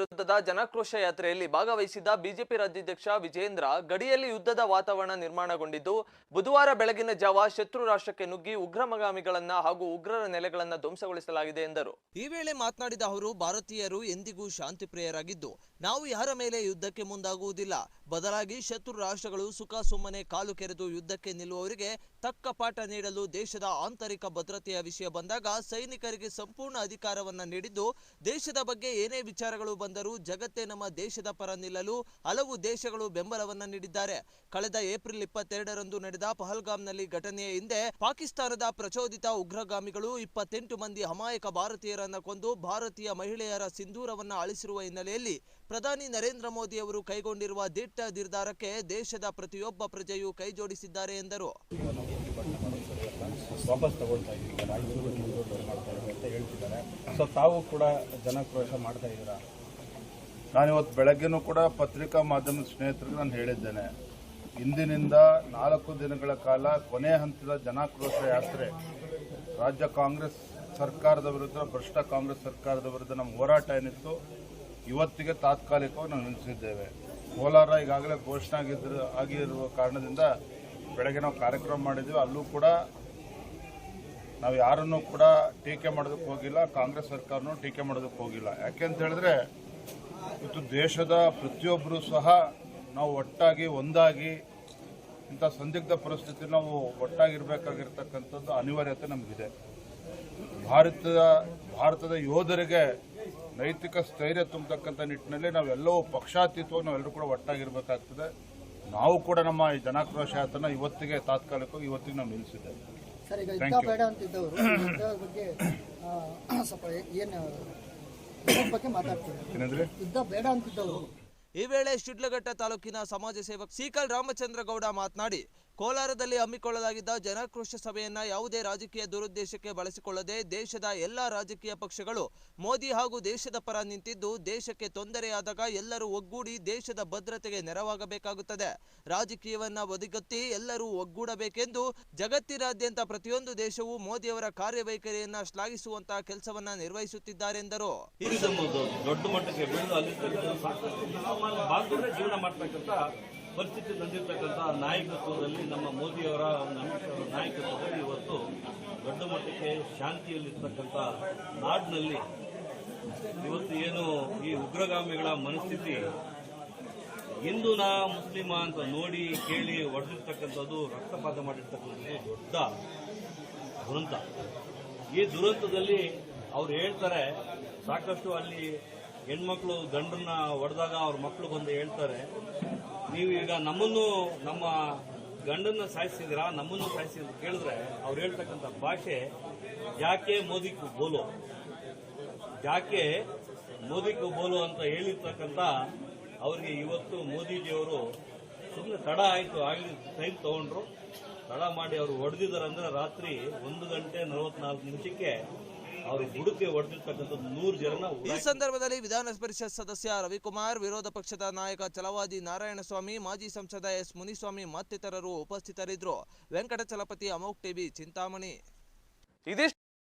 ವಿರುದ್ಧದ ಜನಕ್ರೋಶ ಯಾತ್ರೆಯಲ್ಲಿ ಭಾಗವಹಿಸಿದ್ದ ಬಿಜೆಪಿ ರಾಜ್ಯಾಧ್ಯಕ್ಷ ವಿಜೇಂದ್ರ ಗಡಿಯಲ್ಲಿ ಯುದ್ಧದ ವಾತಾವರಣ ನಿರ್ಮಾಣಗೊಂಡಿದ್ದು, ಬುಧವಾರ ಬೆಳಗಿನ ಜಾವ ಶತ್ರು ರಾಷ್ಟ್ರಕ್ಕೆ ನುಗ್ಗಿ ಉಗ್ರಮಗಾಮಿಗಳನ್ನ ಹಾಗೂ ಉಗ್ರರ ನೆಲೆಗಳನ್ನ ಧ್ವಂಸಗೊಳಿಸಲಾಗಿದೆ ಎಂದರು. ಈ ವೇಳೆ ಮಾತನಾಡಿದ ಅವರು, ಭಾರತೀಯರು ಎಂದಿಗೂ ಶಾಂತಿ ಪ್ರಿಯರಾಗಿದ್ದು ನಾವು ಯಾರ ಮೇಲೆ ಯುದ್ಧಕ್ಕೆ ಮುಂದಾಗುವುದಿಲ್ಲ. ಬದಲಾಗಿ ಶತ್ರು ರಾಷ್ಟ್ರಗಳು ಸುಖ ಸುಮ್ಮನೆ ಕಾಲು ಕೆರೆದು ಯುದ್ಧಕ್ಕೆ ನಿಲ್ಲುವವರಿಗೆ ತಕ್ಕ ಪಾಠ ನೀಡಲು ದೇಶದ ಆಂತರಿಕ ಭದ್ರತೆಯ ವಿಷಯ ಬಂದಾಗ ಸೈನಿಕರಿಗೆ ಸಂಪೂರ್ಣ ಅಧಿಕಾರವನ್ನು ನೀಡಿದ್ದು, ದೇಶದ ಬಗ್ಗೆ ಏನೇ ವಿಚಾರಗಳು ಬಂದರೂ ಜಗತ್ತೇ ನಮ್ಮ ದೇಶದ ಪರ ನಿಲ್ಲಲು ಹಲವು ದೇಶಗಳು ಬೆಂಬಲವನ್ನು ನೀಡಿದ್ದಾರೆ. ಕಳೆದ ಏಪ್ರಿಲ್ ಇಪ್ಪತ್ತೆರಡರಂದು ನಡೆದ ಪಹಲ್ಗಾಮ್ನಲ್ಲಿ ಘಟನೆಯ ಹಿಂದೆ ಪಾಕಿಸ್ತಾನದ ಪ್ರಚೋದಿತ ಉಗ್ರಗಾಮಿಗಳು ಇಪ್ಪತ್ತೆಂಟು ಮಂದಿ ಅಮಾಯಕ ಭಾರತೀಯರನ್ನು ಕೊಂದು ಭಾರತೀಯ ಮಹಿಳೆಯರ ಸಿಂಧೂರವನ್ನು ಅಳಿಸಿರುವ ಹಿನ್ನೆಲೆಯಲ್ಲಿ ಪ್ರಧಾನಿ ನರೇಂದ್ರ ಮೋದಿ ಅವರು ಕೈಗೊಂಡಿರುವ ದಿಟ್ಟ ನಿರ್ಧಾರಕ್ಕೆ ದೇಶದ ಪ್ರತಿಯೊಬ್ಬ ಪ್ರಜೆಯೂ ಕೈಜೋಡಿಸಿದ್ದಾರೆ ಎಂದರು. ವಾಪಸ್ ತಗೊಳ್ತಾ ಸೊ ತಾವು ಕೂಡ ಜನಕ್ರೋಶ ಮಾಡ್ತಾ ಇದ್ದೀರಾ? ನಾನಿವತ್ತು ಬೆಳಗ್ಗೆನೂ ಕೂಡ ಪತ್ರಿಕಾ ಮಾಧ್ಯಮದ ಸ್ನೇಹಿತರಿಗೆ ನಾನು ಹೇಳಿದ್ದೇನೆ. ಇಂದಿನಿಂದ ನಾಲ್ಕು ದಿನಗಳ ಕಾಲ ಕೊನೆ ಹಂತದ ಜನಾಕ್ರೋಶ ಯಾತ್ರೆ. ರಾಜ್ಯ ಕಾಂಗ್ರೆಸ್ ಸರ್ಕಾರದ ವಿರುದ್ಧ, ಭ್ರಷ್ಟ ಕಾಂಗ್ರೆಸ್ ಸರ್ಕಾರದ ವಿರುದ್ಧ ನಮ್ಮ ಹೋರಾಟ ಏನಿತ್ತು? ಇವತ್ತಿಗೆ ತಾತ್ಕಾಲಿಕವಾಗಿ ನಾವು ನಿಲ್ಲಿಸಿದ್ದೇವೆ. ಕೋಲಾರ ಈಗಾಗಲೇ ಘೋಷಣೆ ಆಗಿದ್ದರು ಆಗಿರುವ ಕಾರಣದಿಂದ ಬೆಳಗ್ಗೆ ನಾವು ಕಾರ್ಯಕ್ರಮ ಮಾಡಿದ್ವಿ. ಅಲ್ಲೂ ಕೂಡ ನಾವು ಯಾರನ್ನು ಕೂಡ ಟೀಕೆ ಮಾಡೋದಕ್ಕೆ ಹೋಗಿಲ್ಲ. ಕಾಂಗ್ರೆಸ್ ಸರ್ಕಾರನೂ ಟೀಕೆ ಮಾಡೋದಕ್ಕೆ ಹೋಗಿಲ್ಲ. ಯಾಕೆ ಅಂತ ಹೇಳಿದ್ರೆ, ಇವತ್ತು ದೇಶದ ಪ್ರತಿಯೊಬ್ಬರು ಸಹ ನಾವು ಒಟ್ಟಾಗಿ, ಒಂದಾಗಿ ಇಂಥ ಸಂದಿಗ್ಧ ಪರಿಸ್ಥಿತಿ ನಾವು ಒಟ್ಟಾಗಿರ್ಬೇಕಾಗಿರ್ತಕ್ಕಂಥದ್ದು ಅನಿವಾರ್ಯತೆ ನಮಗಿದೆ. ಭಾರತದ ಭಾರತದ ಯೋಧರಿಗೆ ನೈತಿಕ ಸ್ಥೈರ್ಯ ತುಂಬತಕ್ಕಂಥ ನಿಟ್ಟಿನಲ್ಲಿ ನಾವೆಲ್ಲವೂ ಪಕ್ಷಾತೀತವಾಗಿ ನಾವೆಲ್ಲರೂ ಕೂಡ ಒಟ್ಟಾಗಿರ್ಬೇಕಾಗ್ತದೆ. ನಾವು ಕೂಡ ನಮ್ಮ ಈ ಜನಾಕ್ರೋಶ ಯಾತ್ರನ ಇವತ್ತಿಗೆ ತಾತ್ಕಾಲಿಕವಾಗಿ ಇವತ್ತಿಗೆ ನಾವು ನಿಲ್ಲಿಸಿದ್ದೇವೆ. ಸರ್ ಈಗ Thank ಬೇಡ ಅಂತಿದ್ದವರು ಯುದ್ಧದ ಬಗ್ಗೆ ಆ, ಸ್ವಲ್ಪ ಏನು ಬಗ್ಗೆ ಮಾತಾಡ್ತೀವಿ ಏನಂದ್ರೆ? ಯುದ್ಧ ಬೇಡ ಅಂತಿದ್ದವರು. ಈ ವೇಳೆ ಶಿಡ್ಲಘಟ್ಟ ತಾಲೂಕಿನ ಸಮಾಜ ಸೇವಕ ಸೀಕಲ್ ರಾಮಚಂದ್ರ ಗೌಡ ಮಾತನಾಡಿ ಕೋಲಾರದಲ್ಲಿ ಹಮ್ಮಿಕೊಳ್ಳಲಾಗಿದ್ದ ಜನಾಕ್ರೋಶ ಸಭೆಯನ್ನ ಯಾವುದೇ ರಾಜಕೀಯ ದುರುದ್ದೇಶಕ್ಕೆ ಬಳಸಿಕೊಳ್ಳದೆ ದೇಶದ ಎಲ್ಲಾ ರಾಜಕೀಯ ಪಕ್ಷಗಳು ಮೋದಿ ಹಾಗೂ ದೇಶದ ಪರ ನಿಂತಿದ್ದು ದೇಶಕ್ಕೆ ತೊಂದರೆಯಾದಾಗ ಎಲ್ಲರೂ ಒಗ್ಗೂಡಿ ದೇಶದ ಭದ್ರತೆಗೆ ನೆರವಾಗಬೇಕಾಗುತ್ತದೆ. ರಾಜಕೀಯವನ್ನ ಒದಗತ್ತಿ ಎಲ್ಲರೂ ಒಗ್ಗೂಡಬೇಕೆಂದು ಜಗತ್ತಿನಾದ್ಯಂತ ಪ್ರತಿಯೊಂದು ದೇಶವೂ ಮೋದಿಯವರ ಕಾರ್ಯವೈಖರಿಯನ್ನ ಶ್ಲಾಘಿಸುವಂತಹ ಕೆಲಸವನ್ನ ನಿರ್ವಹಿಸುತ್ತಿದ್ದಾರೆಂದರು. ದೊಡ್ಡ ಮಟ್ಟಕ್ಕೆ ಪರಿಸ್ಥಿತಿ ತಂದಿರ್ತಕ್ಕಂಥ ನಾಯಕತ್ವದಲ್ಲಿ ನಮ್ಮ ಮೋದಿಯವರ ಒಂದು ನಾಯಕತ್ವದಲ್ಲಿ ಇವತ್ತು ದೊಡ್ಡ ಮಟ್ಟಕ್ಕೆ ಶಾಂತಿಯಲ್ಲಿರ್ತಕ್ಕಂಥ ನಾಡಿನಲ್ಲಿ ಇವತ್ತು ಏನು ಈ ಉಗ್ರಗಾಮಿಗಳ ಮನಸ್ಥಿತಿ ಹಿಂದೂನ ಮುಸ್ಲಿಮ ಅಂತ ನೋಡಿ ಕೇಳಿ ಹೊಡೆದಿರ್ತಕ್ಕಂಥದ್ದು ರಕ್ತಪಾತ ಮಾಡಿರ್ತಕ್ಕಂಥದ್ದು ದೊಡ್ಡ ದುರಂತ. ಈ ದುರಂತದಲ್ಲಿ ಅವ್ರು ಹೇಳ್ತಾರೆ, ಸಾಕಷ್ಟು ಅಲ್ಲಿ ಹೆಣ್ಮಕ್ಳು ಗಂಡ್ರನ್ನ ಹೊಡೆದಾಗ ಅವ್ರ ಮಕ್ಕಳು ಬಂದು ಹೇಳ್ತಾರೆ ನೀವು ಈಗ ನಮ್ಮನ್ನು, ನಮ್ಮ ಗಂಡನ್ನ ಸಾಯಿಸಿದಿರಾ ನಮ್ಮನ್ನು ಸಾಯಿಸಿ ಕೇಳಿದ್ರೆ ಅವ್ರು ಹೇಳ್ತಕ್ಕಂಥ ಭಾಷೆ ಯಾಕೆ ಮೋದಿಗೂ ಬೋಲು? ಯಾಕೆ ಮೋದಿ ಕು ಬೋಲೋ ಅಂತ ಹೇಳಿರ್ತಕ್ಕಂಥ ಅವ್ರಿಗೆ ಇವತ್ತು ಮೋದಿಜಿಯವರು ಸುಮ್ಮನೆ ತಡ ಆಯಿತು, ಆಗಲಿ ಟೈಮ್ ತಗೊಂಡ್ರು. ತಡ ಮಾಡಿ ಅವರು ಹೊಡೆದಿದ್ದಾರೆ ಅಂದ್ರೆ ರಾತ್ರಿ ಒಂದು ಗಂಟೆ ನಲವತ್ನಾಲ್ಕು ನಿಮಿಷಕ್ಕೆ ಅವ್ರ ಬುಡಕ್ಕೆ ಹೊಡೆದಿರ್ತಕ್ಕಂಥದ್ದು ನೂರು ಜನ ಈ ಸಂದರ್ಭದಲ್ಲಿ ವಿಧಾನ ಪರಿಷತ್ ಸದಸ್ಯ ರವಿಕುಮಾರ್ ವಿರೋಧ ಪಕ್ಷದ ನಾಯಕ ಛಲವಾದಿ ನಾರಾಯಣಸ್ವಾಮಿ ಮಾಜಿ ಸಂಸದ ಎಸ್ ಮುನಿಸ್ವಾಮಿ ಮತ್ತಿತರರು ಉಪಸ್ಥಿತರಿದ್ದರು. ವೆಂಕಟಚಲಪತಿ ಅಮೋಕ್ ಟಿವಿ ಚಿಂತಾಮಣಿ. ಇದಿಷ್ಟು